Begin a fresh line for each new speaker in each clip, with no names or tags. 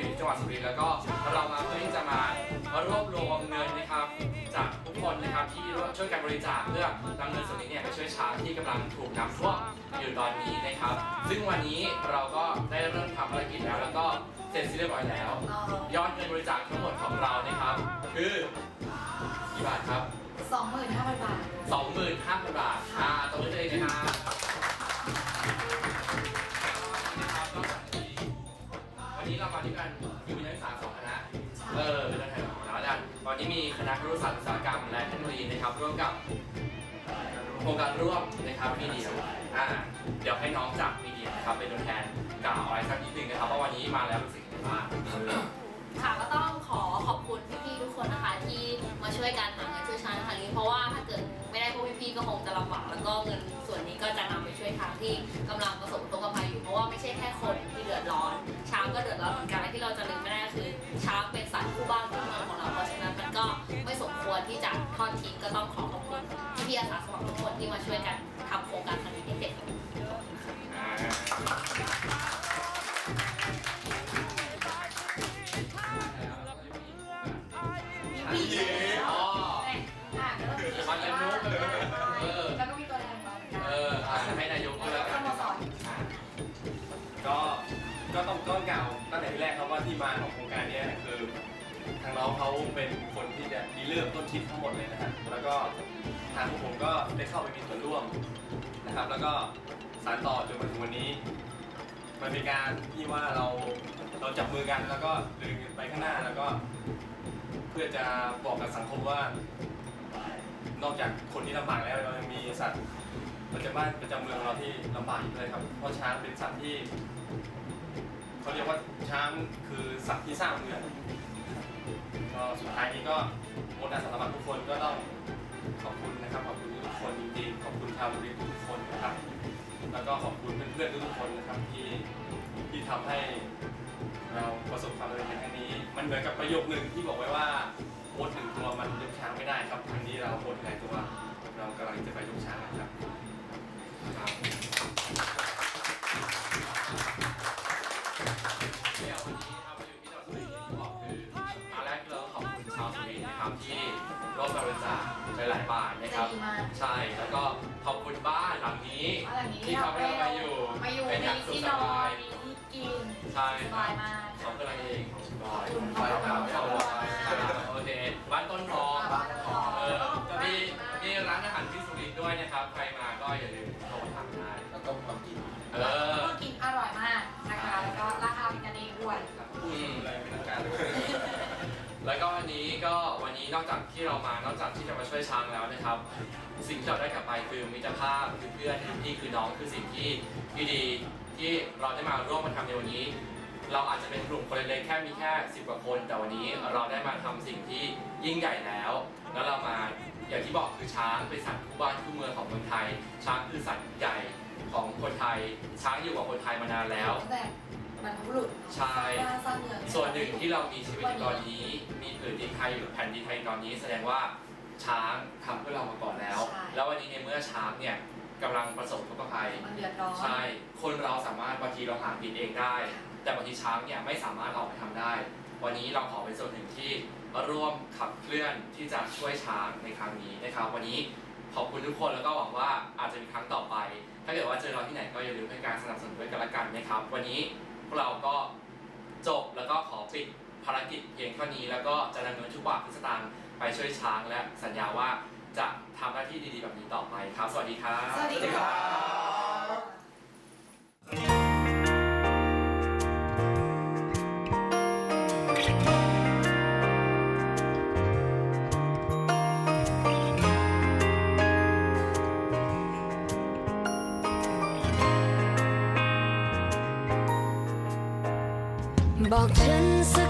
อยู่ที่จังหวัดสุรินทร์แล้วก็เรามาเพื่อที่จะมารวบรวมเงินนะครับ จากทุกคนนะครับที่ร่วมช่วยกันบริจาคเพื่อนำเงินส่วนนี้เนี่ยไปช่วยช้างที่กำลังถูกน้ำท่วมอยู่ตอนนี้นะครับ ซึ่งวันนี้เราก็ได้เริ่มทำภารกิจแล้ว แล้วก็เสร็จสิ้นเรียบร้อยแล้ว ยอดเงินบริจาคทั้งหมดของเรานะครับ คือกี่บาทครับ
สองหมื่นห้าพันบาท
25,000 บาทอ่าตรงนี้เลยนะครับนะครับ มีคณะครุศาสตร์อุตสาหกรรมและเทคโนโลยีนะครับร่วมกับโครงการร่วมนะครับมีเดียอ่าเดี๋ยวให้น้องจากมีเดียนะครับเป็นตัวแทนกล่าวอะไรสักนิดนึงนะครับว่าวันนี้มาแล้วรู้สึกยังไงบ้าง
ค่ะก็ต้องขอขอบคุณพี่ๆทุกคนนะคะ ที่มาช่วยกันหาเงินช่วยช้างในครั้งนี้เพราะว่าถ้าเกิดไม่ได้พวกพี่ๆก็คงจะลำบากแล้วก็เงินส่วนนี้ก็จะนำไปช่วยช้างที่กำลังประสบอุ อดทิ้งก็ต้องขอขอบคุณพี่ๆอาสาสมัครทุกคนที่มาช่วยกันทำโครงการครั้งนี้ให้เสร็จ
พี่หญิงอ๋อ
อะแล้วก็มีแล้วก็มีตัวแทนของเราเหมือนกัน
เอออะให้นายกพูดแล้ว
ส
กัน
โมสร
ก็ก็ต้องต้นเก่าตั้งแต่ที่แรกครับว่าที่มาของโครงการเนี้ยคือทางน้องเขาเป็น คนที่จะมีเริ่มต้นคิดทั้งหมดเลยนะครับแล้วก็ทางพวกผมก็ได้เข้าไปมีส่วนร่วมนะครับ แล้วก็สานต่อจนมาถึงวันนี้ มันเป็นการที่ว่าเราเราจับมือกันแล้วก็เดินไปข้างหน้าแล้วก็ เพื่อจะบอกกับสังคมว่า นอกจากคนที่ลำบากแล้วเรายังมีสัตว์ประจำบ้านประจำเมืองเราที่ลำบากอีกเลยครับ เพราะช้างเป็นสัตว์ที่เขาเรียกว่าช้างคือสัตว์ที่สร้างเมือง ก็สุดท้ายนี้ก็มดอาสาสมัครทุกคนก็ต้องขอบคุณนะครับขอบคุณทุกคนจริงๆขอบคุณชาวบุรีทุกคนนะครับ แล้วก็ขอบคุณเพื่อนๆทุกคนนะครับที่ที่ทำให้เราประสบความสำเร็จในครั้งนี้ มันเหมือนกับประโยคหนึ่งที่บอกไว้ว่ามดหนึ่งตัวมันยกช้างไม่ได้ครับครั้งนี้เรามดหลายตัวเรากำลังจะไปยกช้างนะครับ
นทร์นะครับที่ร่วมบริจาคหลายๆบาทนะครับ
ดีมาก
ใช่แล้วก็ขอบคุณบ้านหลังนี้
บ้านหลังนี้
ที่ทำให้เรามาอยู่
มาอยู่
เป็นอย่าง
มี
สุข
ที่
ส
นอบา
นย
มีที่กิน
ใช่
สบายมาก
เขาเป็นอะไรเองบอย
คุณ
บอย
ขอบ
ครับ
คุณ
บอยครับโอเคบ้านต้นทอง
บ้านทอง
เออมีมีร้านอาหารที่สุรินทร์ด้วยนะครับ ใครมาก็อย่าลืมโทรมาทานได้
แล้วก็ความกิน
เออ
ก็กินอร่อยมากนะคะ แล้วก็ราคาเป็นกันเองด้วย
อืม
อ น
นี้นอกจากที่เรามานอกจากที่จะมาช่วยช้างแล้วนะครับ สิ่งที่เราได้กลับไปคือมิตรภาพคือเพื่อนคือพี่คือน้องคือสิ่งที่ที่ดีที่เราได้มาร่วมมาทำในวันนี้ เราอาจจะเป็นกลุ่มคนเล็กๆแค่มีแค่สิบกว่าคน แต่วันนี้เราได้มาทำสิ่งที่ยิ่งใหญ่แล้ว แล้วเรามาอย่างที่บอกคือช้างเป็นสัตว์คู่บ้านคู่เมืองของเมืองไทย ช้างคือสัตว์ใหญ่ของคนไทย ช้างอยู่กับคนไทยมานานแล้ว
บรรพบุรุษ
ใช่
สร้างสร้างเมือง
ส่วนหนึ่งที่เรามีชีวิตอยู่ตอนนี้มีผืนดินไทยอยู่แผ่นดินไทยตอนนี้แสดงว่าช้างทำเพื่อเรามาก่อนแล้วแล้ววันนี้ในเมื่อช้างเนี่ยกำลังประสบทุกข์ภัย
มันเดือดร้อน
ใช่ คนเราสามารถบางทีเราหากินเองได้ แต่บางทีช้างเนี่ยไม่สามารถออกไปทำได้ วันนี้เราขอเป็นส่วนหนึ่งที่ร่วมขับเคลื่อนที่จะช่วยช้างในครั้งนี้นะครับ วันนี้ขอบคุณทุกคนแล้วก็หวังว่าอาจจะมีครั้งต่อไป ถ้าเกิดว่าเจอเราที่ไหนก็อย่าลืมให้การสนับสนุนด้วยกันละกันนะครับ วันนี้พ วกเราก็จบแล้วก็ขอปิดภารกิจเพียงเท่านี้ แล้วก็จะดำเนินทุกบาททุกสตางค์ไปช่วยช้างและสัญญาว่าจะทำหน้าที่ดีๆแบบนี้ต่อไปครับ สวัสดีครับ
สวัสดีครั
บ อกฉันสัก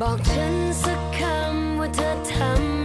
บอกฉันสักคำว่าเธอทำ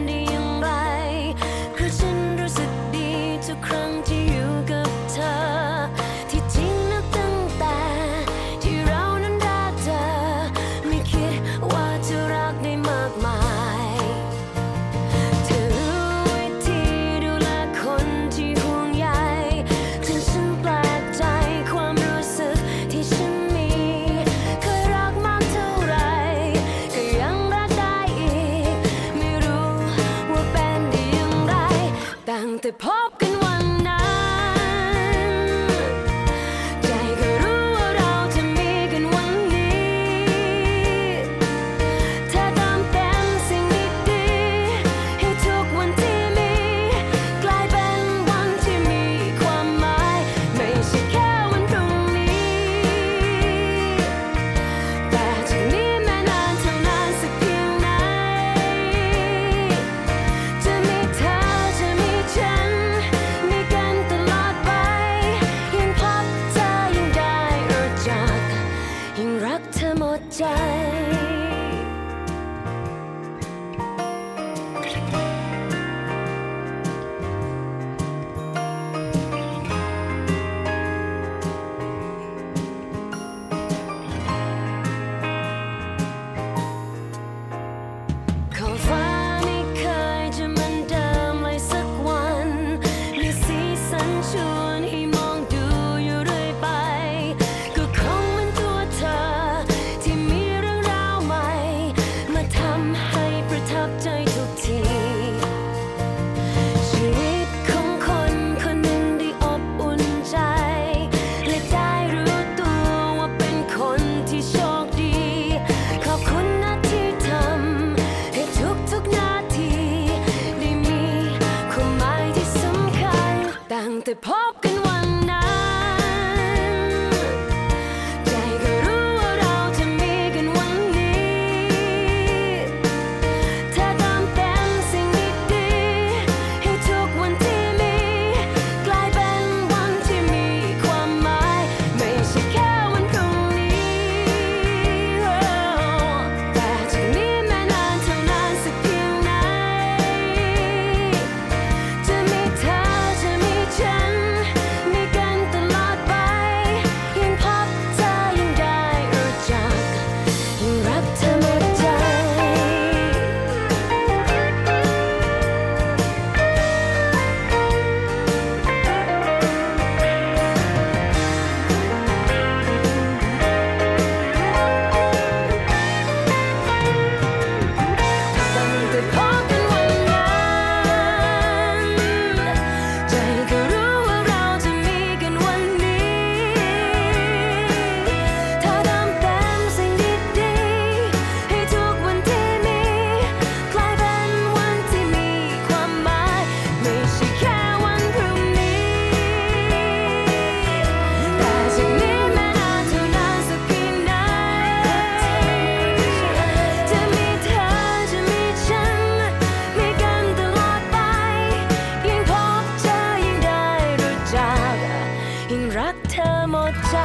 ึงรักเธอหมดใจ